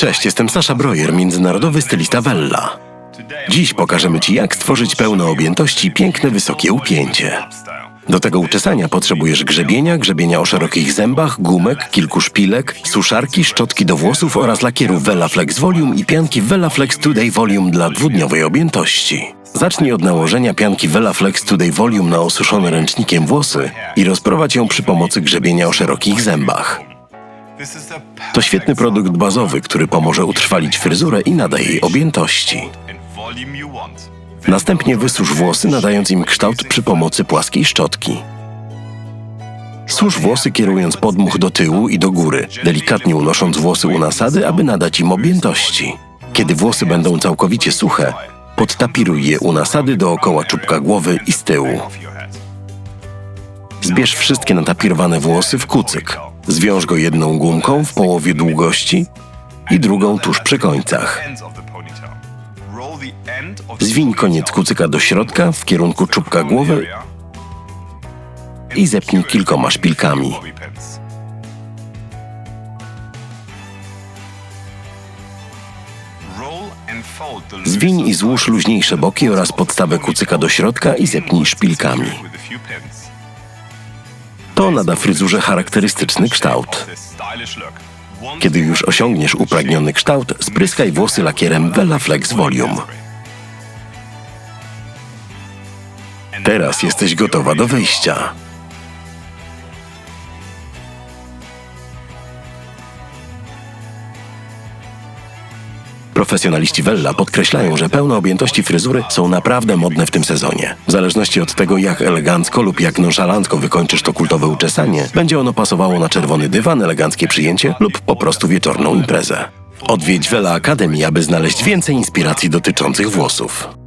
Cześć, jestem Sasza Brojer, międzynarodowy stylista Wella. Dziś pokażemy Ci, jak stworzyć pełne objętości piękne, wysokie upięcie. Do tego uczesania potrzebujesz grzebienia, grzebienia o szerokich zębach, gumek, kilku szpilek, suszarki, szczotki do włosów oraz lakierów Vela Flex Volume i pianki Vela Flex Today Volume dla dwudniowej objętości. Zacznij od nałożenia pianki Vela Flex Today Volume na osuszone ręcznikiem włosy i rozprowadź ją przy pomocy grzebienia o szerokich zębach. To świetny produkt bazowy, który pomoże utrwalić fryzurę i nada jej objętości. Następnie wysusz włosy, nadając im kształt przy pomocy płaskiej szczotki. Susz włosy kierując podmuch do tyłu i do góry, delikatnie unosząc włosy u nasady, aby nadać im objętości. Kiedy włosy będą całkowicie suche, podtapiruj je u nasady dookoła czubka głowy i z tyłu. Zbierz wszystkie natapirowane włosy w kucyk. Zwiąż go jedną gumką w połowie długości i drugą tuż przy końcach. Zwiń koniec kucyka do środka w kierunku czubka głowy i zepnij kilkoma szpilkami. Zwiń i złóż luźniejsze boki oraz podstawę kucyka do środka i zepnij szpilkami. To nada fryzurze charakterystyczny kształt. Kiedy już osiągniesz upragniony kształt, spryskaj włosy lakierem Vela Flex Volume. Teraz jesteś gotowa do wyjścia. Profesjonaliści Wella podkreślają, że pełne objętości fryzury są naprawdę modne w tym sezonie. W zależności od tego, jak elegancko lub jak nonszalancko wykończysz to kultowe uczesanie, będzie ono pasowało na czerwony dywan, eleganckie przyjęcie lub po prostu wieczorną imprezę. Odwiedź Wella Academy, aby znaleźć więcej inspiracji dotyczących włosów.